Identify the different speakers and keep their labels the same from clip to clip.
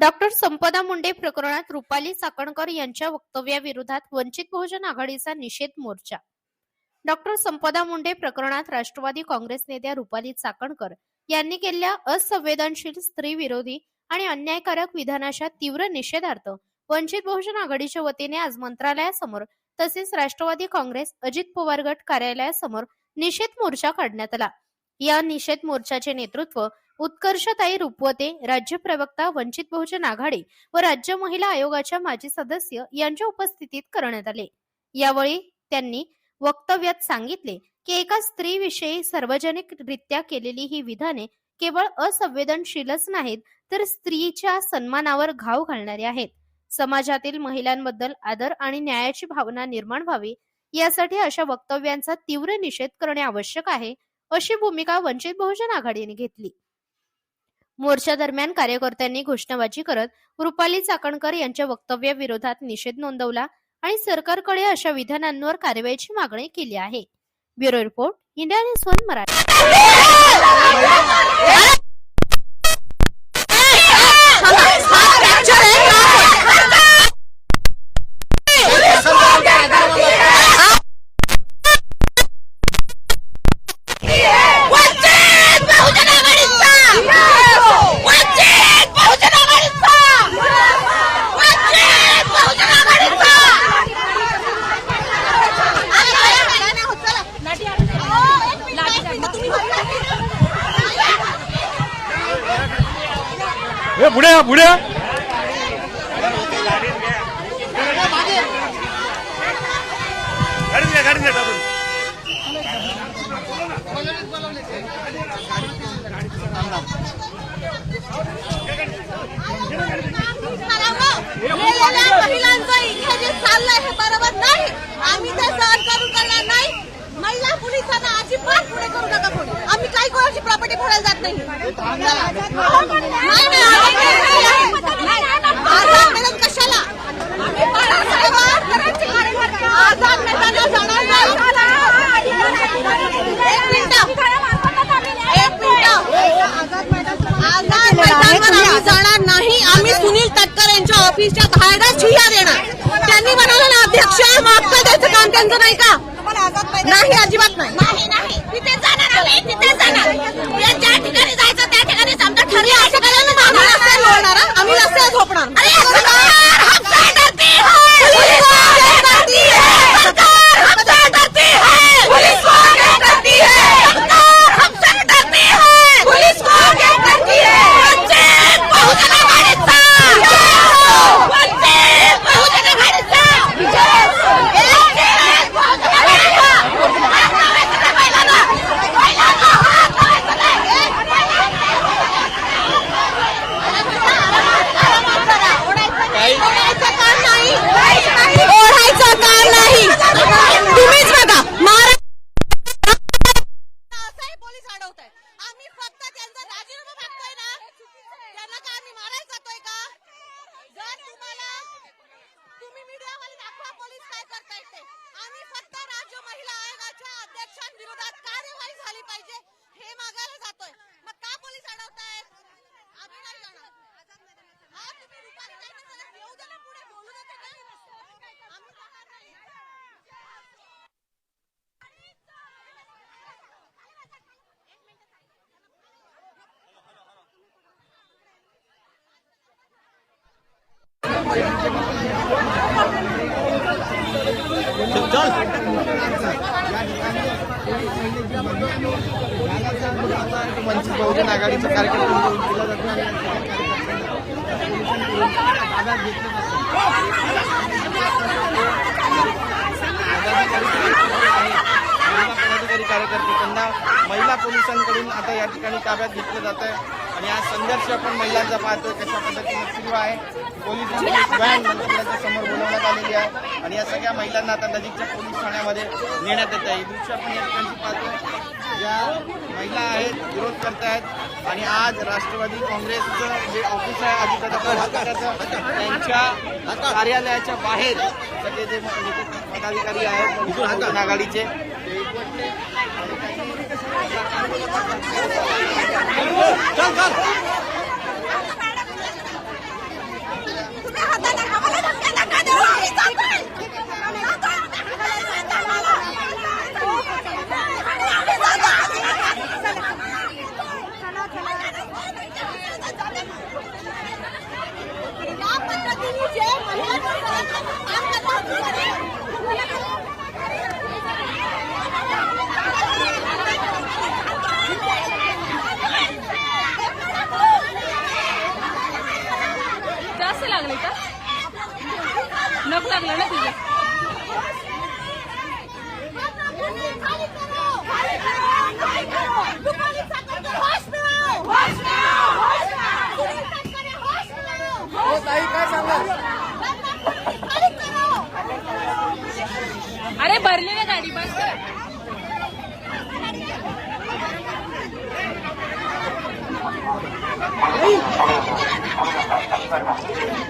Speaker 1: Doctor संपदा मुंडे प्रकरणात रुपाली चाकणकर यांच्या वक्तव्याविरोधात वंचित बहुजन आघाडीचा निषेध मोर्चा. डॉक्टर संपदा मुंडे प्रकरणात राष्ट्रवादी काँग्रेस नेत्या रुपाली चाकणकर यांनी केलेल्या असंवेदनशील स्त्रीविरोधी आणि अन्यायकारक विधानाच्या तीव्र निषेधार्थ वंचित बहुजन आघाडीच्या वतीने आज मंत्रालयासमोर तसेच राष्ट्रवादी काँग्रेस अजित पवार गट कार्यालयासमोर निषेध मोर्चा काढण्यात आला. या निषेध मोर्चाचे नेतृत्व उत्कर्षताई रुपवते राज्य प्रवक्ता वंचित बहुजन आघाडी व राज्य महिला आयोगाच्या माजी सदस्य यांच्या उपस्थितीत करण्यात आले. यावेळी त्यांनी वक्तव्यात सांगितले की एका स्त्रीविषयी सार्वजनिकरित्या केलेली ही विधाने केवळ असंवेदनशीलच नाहीत तर स्त्रीच्या सन्मानावर घाव घालणारी आहेत. समाजातील महिलांबद्दल आदर आणि न्यायाची भावना निर्माण व्हावी यासाठी अशा वक्तव्यांचा तीव्र निषेध करणे आवश्यक आहे अशी भूमिका वंचित बहुजन आघाडीने घेतली. मोर्चा दरम्यान कार्यकर्त्यांनी घोषणाबाजी करत रुपाली चाकणकर यांच्या वक्तव्याविरोधात निषेध नोंदवला आणि सरकारकडे अशा विधानांवर कारवाईची मागणी केली आहे. Bureau report India news one Marathi
Speaker 2: वंचित बहुजन आघाडीचा वंचित बहुजन आघाडीचा वंचित बहुजन आघाडीचा
Speaker 3: ए पुढे या, पुढे या. गाडीत घ्या, गाडीत घ्या, टाकून.
Speaker 2: महिलांचं इथे जे चाललंय हे बरोबर नाही आम्ही ते सहन करून करणार नाही महिला पोलिसांना अजिबात पुढे करू नका कोणी आम्ही काही कोणाची प्रॉपर्टी फोडायला जात नाही नाही, नाही, आम्ही नाही. आझाद मैदान कशाला जाणार नाही. आम्ही सुनील तटकर यांच्या ऑफिसच्या बाहेरच देणार त्यांनी ना अध्यक्ष माफ द्यायचं काम त्यांचं नाही का नाही अजिबात नाही नाही नाही तिथे जाणार आम्ही तिथे जाणार या ज्या ठिकाणी जायचं त्या ठिकाणी समजा ठरले असं करायला ना आम्ही रस्त्यावर लोळणार हं? आम्ही रस्त्यावर झोपणार अरे सरकार हमसे डरती है पुलिस हमसे डरती है सरकार हमसे डरती है पुलिस हमसे डरती है सरकार हमसे डरती है पुलिस हमसे डरती है वंचित बहुजन आघाडीचा वंचित बहुजन आघाडीचा वंचित बहुजन ओढायचं काम नाही ओढायचं काम नाही तुम्हीच बघा महाराज असंही पोलीस अडवत आहे आम्ही फक्त त्यांचा राजीनामा मागतोय ना त्यांना काय आम्ही मारायला जातोय का जर तुम्हाला तुम्ही मीडियावाले दाखवा पोलीस काय करता येते. आम्ही फक्त राज्य महिला आयोगाच्या अध्यक्षांविरोधात कार्यवाही झाली पाहिजे हे मागायला जातोय. मग का पोलीस अडवतायत? आम्ही नाही जाणार. हा तुम्ही रुपाली ताईंना जरा येऊ द्या ना पुढे बोलू देते का आम्ही जाणार नाही.
Speaker 4: वंचित बहुजन आघाडीचा कार्यक्रम घेऊन केला जातो आणि या पदाधिकारी कार्यकर्ते त्यांना महिला पोलिसांकडून आता या ठिकाणी ताब्यात घेतलं जात आहे आणि हा संघर्ष आपण महिलांचा पाहतोय कशा पद्धतीने सुरू आहे. पोलीस व्हॅन मंत्रालयाच्या समोर बोलवण्यात आलेली आहे. आणि या सगळ्या महिलांना आता नजीकच्या पोलीस ठाण्यामध्ये नेण्यात येत आहे. ही दृश्य आपण या ठिकाणी पाहतोय ज्या महिला आहेत विरोध करतायत आणि आज राष्ट्रवादी काँग्रेसचं जे ऑफिस आहे अजितदादा त्यांच्या कार्यालयाच्या बाहेर सगळे जे पदाधिकारी आहेत आघाडीचे ते एकवटले आणि त्यांनी अरे भरली ना गाडी बस. कर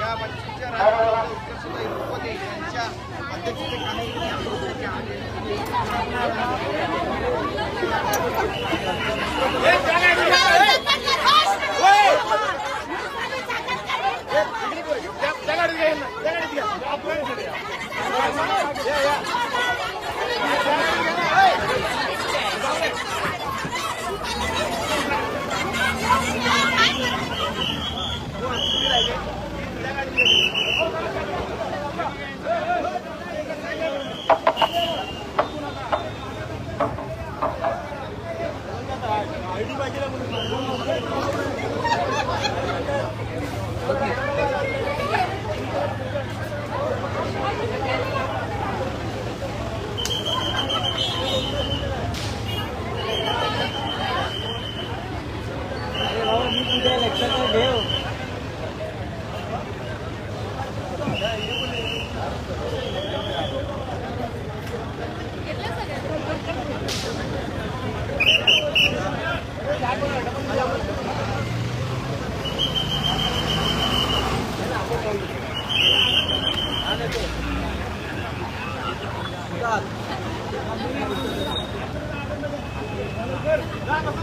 Speaker 5: या मच्छीच्या